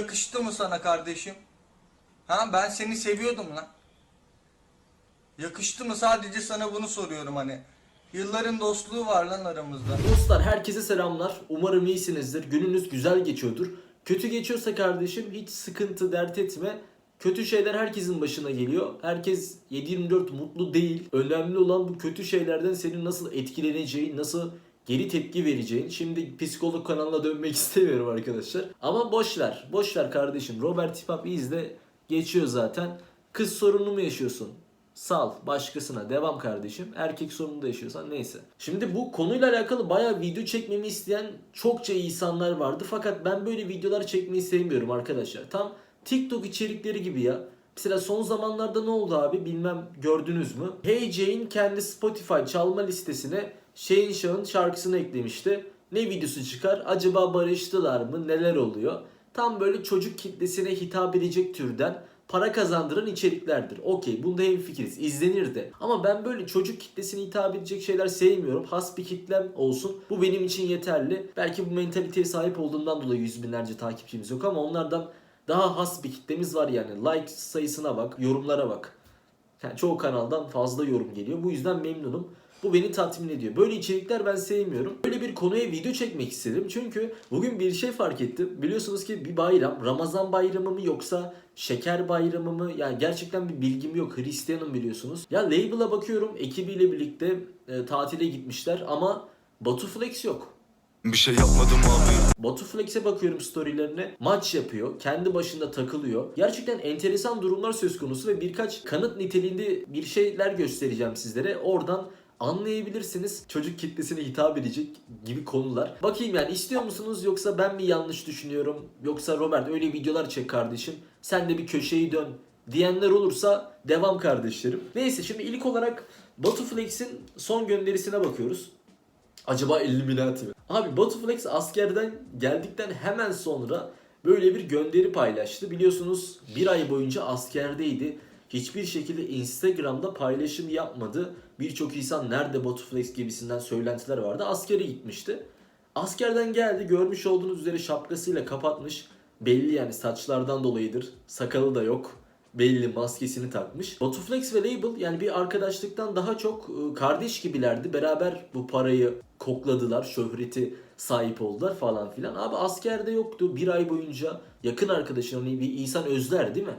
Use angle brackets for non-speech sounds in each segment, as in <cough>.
Yakıştı mı sana kardeşim? Ha ben seni seviyordum lan. Yakıştı mı sadece sana bunu soruyorum hani. Yılların dostluğu var lan aramızda. Dostlar herkese selamlar. Umarım iyisinizdir. Gününüz güzel geçiyordur. Kötü geçiyorsa kardeşim hiç sıkıntı dert etme. Kötü şeyler herkesin başına geliyor. Herkes 7-24 mutlu değil. Önemli olan bu kötü şeylerden senin nasıl etkileneceğin, nasıl geri tepki vereceğin. Şimdi psikolog kanalına dönmek <laughs> istemiyorum arkadaşlar. Ama boş ver. Boş ver kardeşim. Robert Hipap izle geçiyor zaten. Kız sorunu mu yaşıyorsun? Sal başkasına devam kardeşim. Erkek sorununda yaşıyorsan neyse. Şimdi bu konuyla alakalı bayağı video çekmemi isteyen çokça insanlar vardı. Fakat ben böyle videolar çekmeyi sevmiyorum arkadaşlar. Tam TikTok içerikleri gibi ya. Mesela son zamanlarda ne oldu abi bilmem gördünüz mü? Hey Jane kendi Spotify çalma listesine Shane Shah'ın şarkısını eklemişti. Ne videosu çıkar? Acaba barıştılar mı? Neler oluyor? Tam böyle çocuk kitlesine hitap edecek türden para kazandıran içeriklerdir. Okey bunda hemfikiriz. izlenir de. Ama ben böyle çocuk kitlesine hitap edecek şeyler sevmiyorum. Has bir kitlem olsun. Bu benim için yeterli. Belki bu mentaliteye sahip olduğumdan dolayı yüz binlerce takipçimiz yok ama onlardan daha has bir kitlemiz var yani. Like sayısına bak, yorumlara bak. Yani çoğu kanaldan fazla yorum geliyor. Bu yüzden memnunum. Bu beni tatmin ediyor. Böyle içerikler ben sevmiyorum. Böyle bir konuya video çekmek istedim. Çünkü bugün bir şey fark ettim. Biliyorsunuz ki bir bayram. Ramazan bayramı mı yoksa şeker bayramı mı? Yani gerçekten bir bilgim yok. Hristiyanım biliyorsunuz. Ya label'a bakıyorum. Ekibiyle birlikte e, tatile gitmişler ama Batu Flex yok. Bir şey yapmadım abi Batu Flex'e bakıyorum storylerine. Maç yapıyor. Kendi başında takılıyor. Gerçekten enteresan durumlar söz konusu ve birkaç kanıt niteliğinde bir şeyler göstereceğim sizlere. Oradan anlayabilirsiniz. Çocuk kitlesine hitap edecek gibi konular. Bakayım yani istiyor musunuz yoksa ben mi yanlış düşünüyorum? Yoksa Robert öyle videolar çek kardeşim. Sen de bir köşeyi dön diyenler olursa devam kardeşlerim. Neyse şimdi ilk olarak Batu Flex'in son gönderisine bakıyoruz. Acaba Illuminati mi? Abi Batu Flex askerden geldikten hemen sonra böyle bir gönderi paylaştı. Biliyorsunuz bir ay boyunca askerdeydi. Hiçbir şekilde Instagram'da paylaşım yapmadı. Birçok insan nerede Batu Flex gibisinden söylentiler vardı. Askere gitmişti. Askerden geldi görmüş olduğunuz üzere şapkasıyla kapatmış. Belli yani saçlardan dolayıdır. Sakalı da yok. Belli maskesini takmış. Botuflex ve Label yani bir arkadaşlıktan daha çok e, kardeş gibilerdi. Beraber bu parayı kokladılar. Şöhreti sahip oldular falan filan. Abi askerde yoktu. Bir ay boyunca yakın arkadaşın hani bir insan özler değil mi?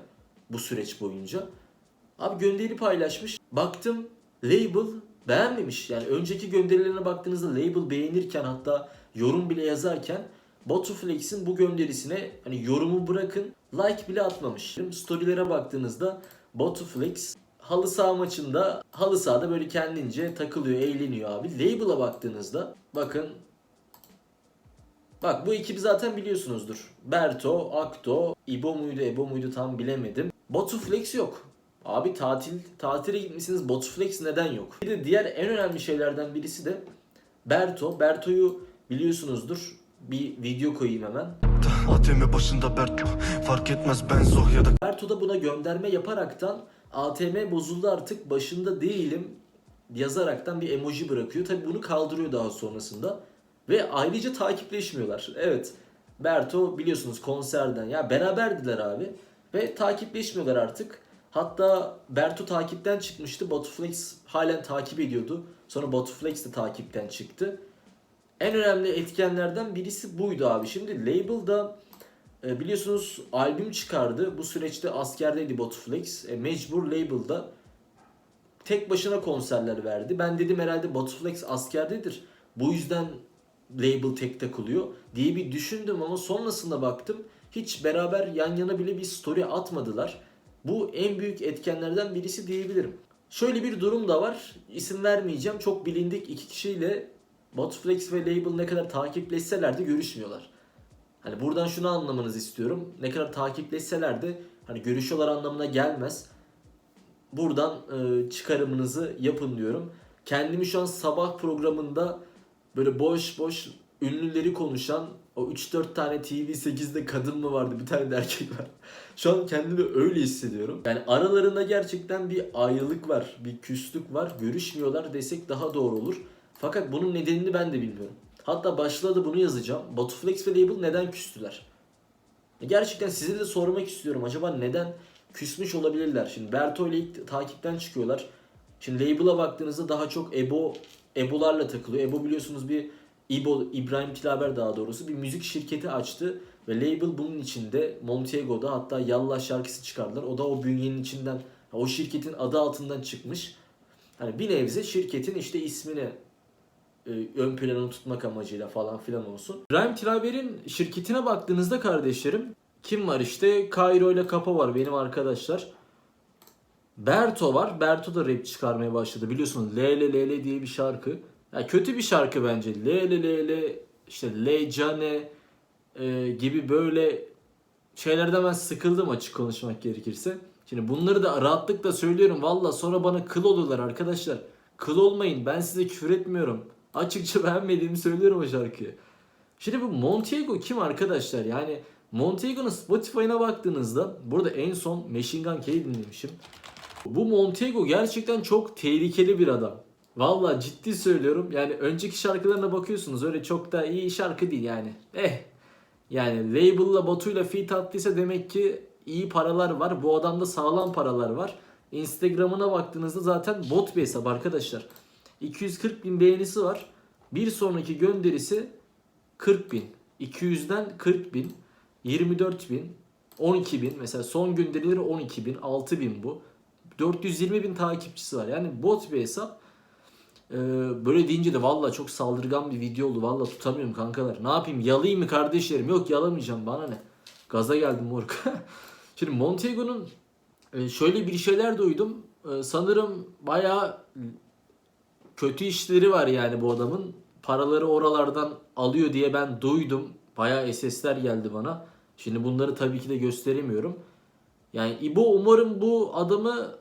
Bu süreç boyunca. Abi gönderi paylaşmış. Baktım Label beğenmemiş. Yani önceki gönderilerine baktığınızda Label beğenirken hatta yorum bile yazarken Botuflex'in bu gönderisine hani yorumu bırakın like bile atmamış. Storylere baktığınızda Botuflex halı saha maçında halı sahada böyle kendince takılıyor, eğleniyor abi. Label'a baktığınızda bakın Bak bu ekibi zaten biliyorsunuzdur. Berto, Akto, İbo muydu, Ebo muydu tam bilemedim. Botuflex yok. Abi tatil tatile gitmişsiniz Botuflex neden yok? Bir de diğer en önemli şeylerden birisi de Berto. Berto'yu biliyorsunuzdur. Bir video koyayım hemen. ATM başında Berk Fark etmez ben Zoh ya da Berto da buna gönderme yaparaktan ATM bozuldu artık başında değilim yazaraktan bir emoji bırakıyor. Tabi bunu kaldırıyor daha sonrasında. Ve ayrıca takipleşmiyorlar. Evet Berto biliyorsunuz konserden ya beraberdiler abi. Ve takipleşmiyorlar artık. Hatta Berto takipten çıkmıştı. Batuflex halen takip ediyordu. Sonra Batuflex de takipten çıktı. En önemli etkenlerden birisi buydu abi. Şimdi label'da e, biliyorsunuz albüm çıkardı. Bu süreçte askerdeydi Botuflex. E, mecbur label'da tek başına konserler verdi. Ben dedim herhalde Botuflex askerdedir. Bu yüzden label tek takılıyor diye bir düşündüm ama sonrasında baktım hiç beraber yan yana bile bir story atmadılar. Bu en büyük etkenlerden birisi diyebilirim. Şöyle bir durum da var. İsim vermeyeceğim. Çok bilindik iki kişiyle Botflex ve Label ne kadar takipleşseler de görüşmüyorlar. Hani buradan şunu anlamanızı istiyorum. Ne kadar takipleşseler de hani görüşüyorlar anlamına gelmez. Buradan e, çıkarımınızı yapın diyorum. Kendimi şu an sabah programında böyle boş boş ünlüleri konuşan o 3-4 tane TV8'de kadın mı vardı bir tane de erkek var. Şu an kendimi öyle hissediyorum. Yani aralarında gerçekten bir ayrılık var, bir küslük var. Görüşmüyorlar desek daha doğru olur. Fakat bunun nedenini ben de bilmiyorum. Hatta başlığa da bunu yazacağım. Botuflex ve Label neden küstüler? Gerçekten size de sormak istiyorum. Acaba neden küsmüş olabilirler? Şimdi Berto ile ilk takipten çıkıyorlar. Şimdi label'a baktığınızda daha çok Ebo Ebo'larla takılıyor. Ebo biliyorsunuz bir İbo, İbrahim Tilaber daha doğrusu bir müzik şirketi açtı ve label bunun içinde Montego'da hatta Yallah şarkısı çıkardılar. O da o bünyenin içinden o şirketin adı altından çıkmış. Hani bir nebze şirketin işte ismini e, ön plana tutmak amacıyla falan filan olsun. İbrahim Tilaber'in şirketine baktığınızda kardeşlerim kim var işte Cairo ile Kapa var benim arkadaşlar. Berto var. Berto da rap çıkarmaya başladı. Biliyorsunuz Lele diye bir şarkı. Ya kötü bir şarkı bence. Lele Lele işte Le Cane e, gibi böyle şeylerden ben sıkıldım açık konuşmak gerekirse. Şimdi bunları da rahatlıkla söylüyorum. Valla sonra bana kıl oluyorlar arkadaşlar. Kıl olmayın. Ben size küfür etmiyorum. Açıkça <laughs> beğenmediğimi söylüyorum o şarkıyı. Şimdi bu Montego kim arkadaşlar? Yani Montego'nun Spotify'ına baktığınızda burada en son Machine Gun Kelly dinlemişim. Bu Montego gerçekten çok tehlikeli bir adam. Valla ciddi söylüyorum. Yani önceki şarkılarına bakıyorsunuz öyle çok da iyi şarkı değil yani. Eh. Yani label'la Batu'yla feat attıysa demek ki iyi paralar var. Bu adamda sağlam paralar var. Instagram'ına baktığınızda zaten bot bir hesap arkadaşlar. 240 bin beğenisi var. Bir sonraki gönderisi 40 bin. 200'den 40 bin. 24 bin. 12 bin. Mesela son gönderileri 12 bin. 6 bin bu. 420 bin takipçisi var. Yani bot bir hesap. Ee, böyle deyince de valla çok saldırgan bir video oldu. Valla tutamıyorum kankalar. Ne yapayım yalayayım mı kardeşlerim? Yok yalamayacağım bana ne. Gaza geldim moruk. <laughs> Şimdi Montego'nun e, şöyle bir şeyler duydum. Ee, Sanırım bayağı kötü işleri var yani bu adamın. Paraları oralardan alıyor diye ben duydum. Bayağı SS'ler geldi bana. Şimdi bunları tabii ki de gösteremiyorum. Yani İbo umarım bu adamı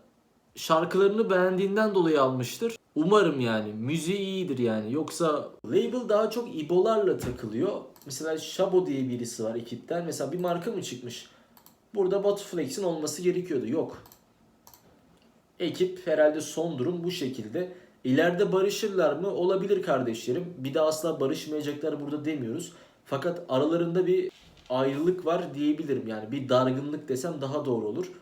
şarkılarını beğendiğinden dolayı almıştır. Umarım yani. Müziği iyidir yani. Yoksa label daha çok İbo'larla takılıyor. Mesela Shabo diye birisi var ekipten. Mesela bir marka mı çıkmış? Burada Batuflex'in olması gerekiyordu. Yok. Ekip herhalde son durum bu şekilde. İleride barışırlar mı? Olabilir kardeşlerim. Bir de asla barışmayacaklar burada demiyoruz. Fakat aralarında bir ayrılık var diyebilirim. Yani bir dargınlık desem daha doğru olur.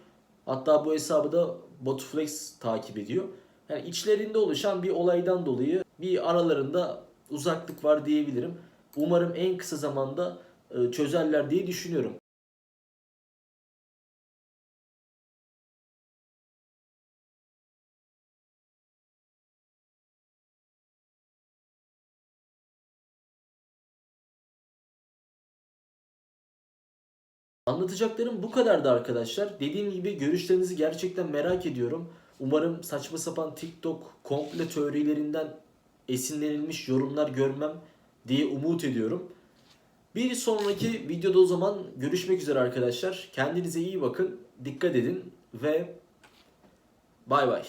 Hatta bu hesabı da Botuflex takip ediyor. Yani içlerinde oluşan bir olaydan dolayı bir aralarında uzaklık var diyebilirim. Umarım en kısa zamanda e, çözerler diye düşünüyorum. Anlatacaklarım bu kadardı arkadaşlar. Dediğim gibi görüşlerinizi gerçekten merak ediyorum. Umarım saçma sapan TikTok komple teorilerinden esinlenilmiş yorumlar görmem diye umut ediyorum. Bir sonraki videoda o zaman görüşmek üzere arkadaşlar. Kendinize iyi bakın, dikkat edin ve bay bay.